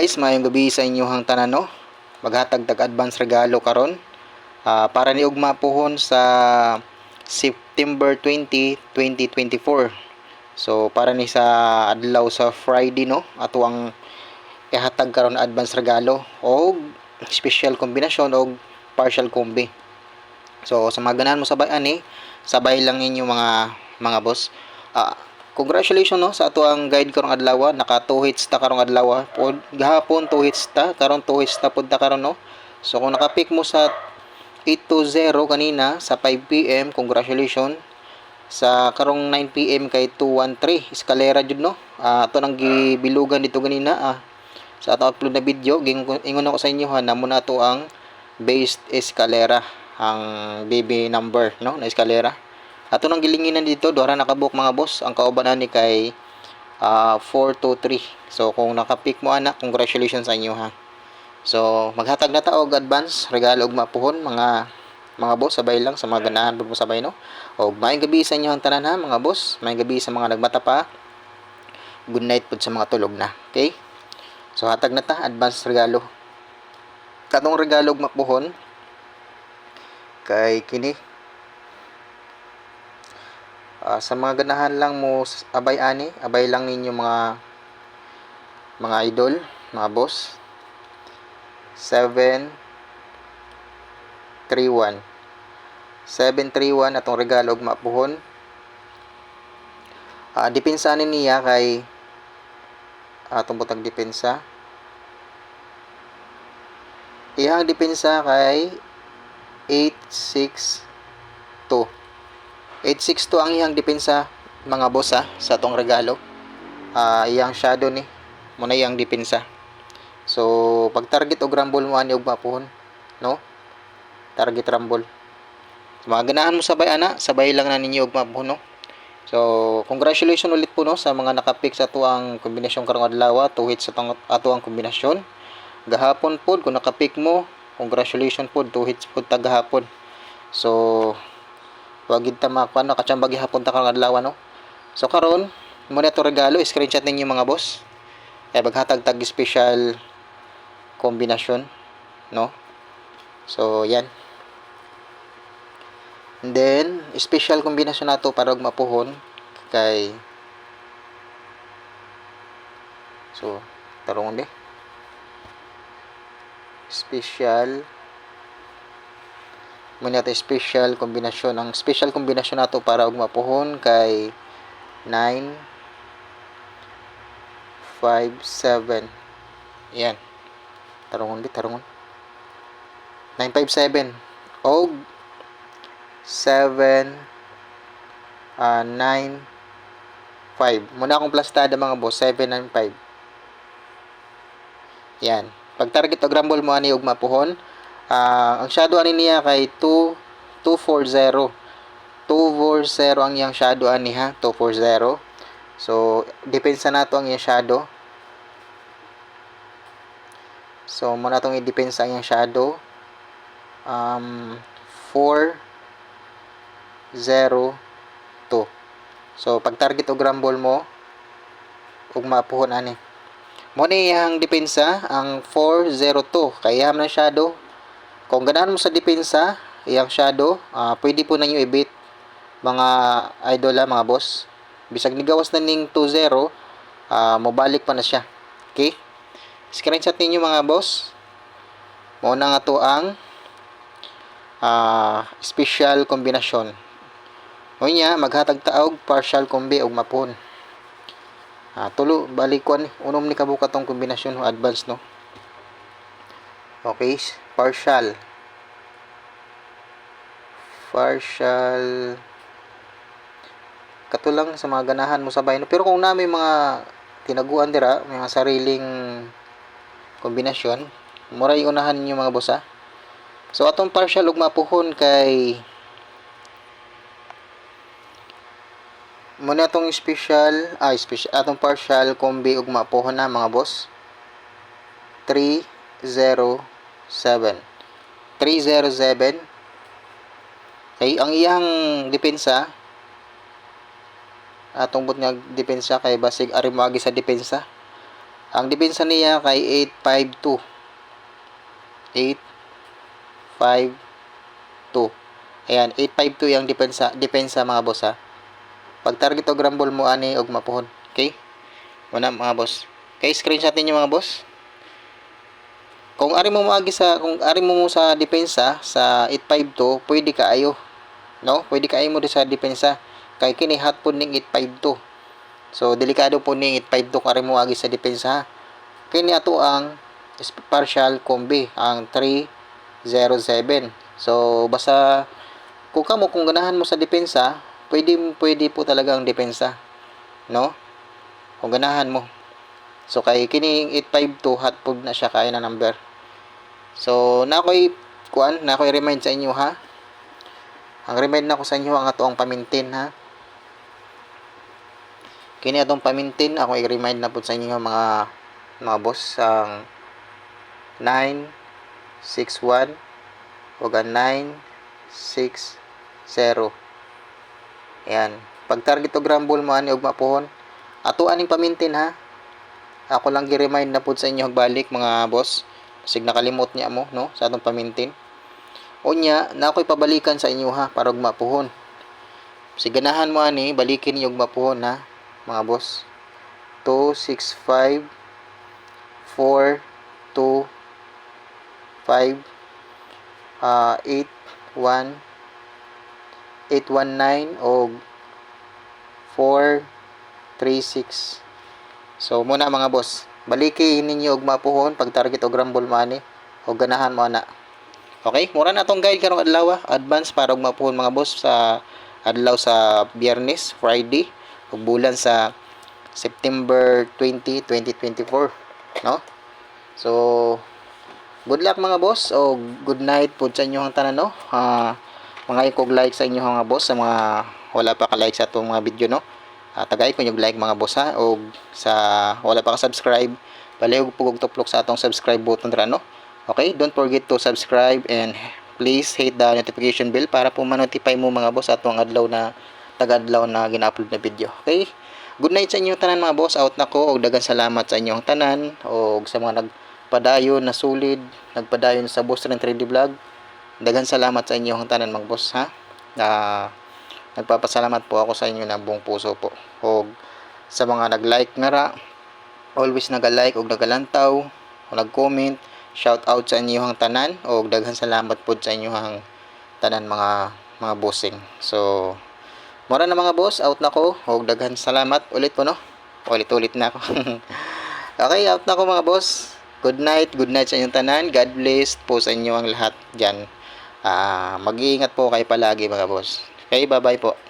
guys, mayong gabi sa inyong tanan no. Maghatag tag advance regalo karon. Ah, para ni ugma pohon sa September 20, 2024. So para ni sa adlaw sa Friday no, ato ang ihatag karon advance regalo o special kombinasyon o partial combi. So sa mga ganahan mo sabay ani, sabay lang ninyo mga mga boss. Ah, congratulations no sa ato ang guide karong adlaw naka 2 hits ta karong adlaw pod gahapon 2 hits ta karon 2 hits ta pod ta karon no. So kung naka-pick mo sa 820 kanina sa 5 PM congratulations. Sa karong 9 PM kay 213 eskalera jud no. Ah, ato nang gibilugan dito kanina ah. Sa ato upload na video ingon ako sa inyo ha na to ang based eskalera ang BB number no na eskalera ato nang gilinginan dito duha nakabook mga boss. Ang kauban ani kay ah 423 so kung nakapick mo anak congratulations sa inyo ha. So maghatag na ta og advance regalo og mapuhon mga mga boss sabay lang sa mga ganahan mo sabay no? Og maayong gabi sa inyo ang tanan ha mga boss. Maayong gabi sa mga nagmata pa. Good night pud sa mga tulog na okay? So hatag na ta advance regalo. Katong regalo og mapuhon? Kay kini Ah, sa mga ganahan lang mo abay ani, abay lang ninyo mga mga idol, mga boss. 7 31 731 atong regalo og mapuhon. Ah, depensa ni niya kay atong butang depensa. Iyang depensa kay 862 862 ang iyang depensa mga boss ha, sa tong regalo. Ah, iyang shadow ni mo na iyang depensa. So, pag target og rumble mo ani og mapuhon, no? Target rumble. So, mga ganahan mo sabay ana, sabay lang na ninyo og mapuhon, no? So, congratulations ulit po no sa mga nakapick sa tuang kombinasyon karong adlaw, two hits sa tong ato ang kombinasyon. Gahapon pod kung nakapick mo, congratulations pod two hits pod tag gahapon. So, wag gid ta makuan no katsambag gihapon ta karong adlaw no so karon mo na to regalo screenshot ninyo mga boss. Ay maghatag tag special kombinasyon no? So yan. And then special kombinasyon nato para og mapuhon kay so tarong di special muna natin special kombinasyon. Ang special kombinasyon nato para og mapuhon kay 9 5 7. Yan. Tarungon bit, tarungon. 957 og 7 ah 9 5. Muna akong plastada mga boss, 7 and 5. Yan. Pag target og rumble mo ani og mapuhon, Ah, ang shadow ani niya kay 2 240. 240 ang iyang shadow ani ha, 240. So, depensa nato ang iyang shadow. So, mo na tong i-depensa ang iyang shadow. Um 4 0 2. So, pag target og rumble mo ug mapuhon ani. Mo ni iyang depensa ang 402 kaya man shadow kung ganahan mo sa depensa, iyang shadow, ah, pwede po nanyo i-beat mga idol ha, mga boss. Bisag nigawas na ning 2-0, ah, mobalik pa na siya. Okay? Screenshot ninyo mga boss. Muna nga to ang ah, special kombinasyon. O niya, maghatag taog partial combi og mapon. Ah, tulo, balikon, unom ni kabuka tong kombinasyon o advance no. Okay, partial. Partial. Katulang sa mga ganahan mo sabay no. Pero kung na may mga tinaguan dira, may mga sariling kombinasyon, mura yung unahan ninyo mga boss ha. So atong partial ug mapuhon kay Muna atong special, ah, special, atong partial combi ug mapuhon na mga boss. 3 0 7 307 kay ang iyang depensa atong but nga depensa kay basig ari moagi sa depensa Ang depensa niya kay 852. 852. Ayan, 852 yung depensa, depensa mga boss ha. Pag target o grumble mo ani og mapuhon. Okay? Wala mga boss. Okay, screenshot ninyo mga boss. Kung ari mo maagi sa kung ari mo sa depensa sa 852, pwede ka ayo. No? Pwede ka ayo mo sa depensa. Kay kini hot po ning 852. So delikado po ning 852 kung ari mo agi sa depensa. Kini ato ang partial combi ang 307. So basta kung kamo kung ganahan mo sa depensa, pwede pwede po talaga ang depensa. No? Kung ganahan mo. So kay kining 852 hot food na siya kaya na number. So na ako'y kuan, na ako'y remind sa inyo ha. Ang remind na ko sa inyo ang atoang pamintin ha. Kini atong pamintin ako i-remind na po sa inyo mga mga boss ang 961 ug ang 960. Ayan. Pag target og rumble mo ani og mapuhon, ato aning pamintin ha. Ako lang gi-remind na po sa inyo balik mga boss. Sig nakalimot niya mo no sa atong pamintin. Unya, na ako'y pabalikan sa inyo ha para mapuhon. Siganahan mo ani balikin niyo mapuhon ha mga boss. 265 4 2 5 ah 8 1 819 o 4 3 6 So muna mga boss, baliki ninyo og mapuhon pag target og rumble money o ganahan mo na. Okay, mura na tong guide karong adlaw, ah. advance para og mapuhon mga boss sa adlaw sa Biyernes, Friday ug bulan sa September 20, 2024, no? So good luck mga boss o good night po sa inyo tanan no. Ah, mga ikog like sa inyo mga boss sa mga wala pa ka like sa atong mga video no. Uh, tagay ko yung like mga boss ha? O sa wala pa ka subscribe palihog pugog tuplok sa atong subscribe button ra no? Okay don't forget to subscribe and please hit the notification bell para po ma-notify mo mga boss atong adlaw na taga-adlaw na gina-upload na video. Okay? Good night sa inyo tanan mga boss. Out na ko og dagan salamat sa inyong tanan og sa mga nagpadayon na solid nagpadayon sa boss ng 3D vlog. Dagan salamat sa inyong tanan mga boss ha? Na nagpapasalamat po ako sa inyo ng buong puso po. O sa mga nag-like nga ra, always nag-like o nagalantaw o nag-comment, shout out sa inyong tanan o daghan salamat po sa inyong tanan mga mga bossing. So, mura na mga boss, out na ko. O daghan salamat ulit po no. Ulit-ulit na ako. okay, out na ko mga boss. Good night, good night sa inyong tanan. God bless po sa inyo ang lahat dyan. Ah, mag-iingat po kayo palagi mga boss. Okay, bye-bye po.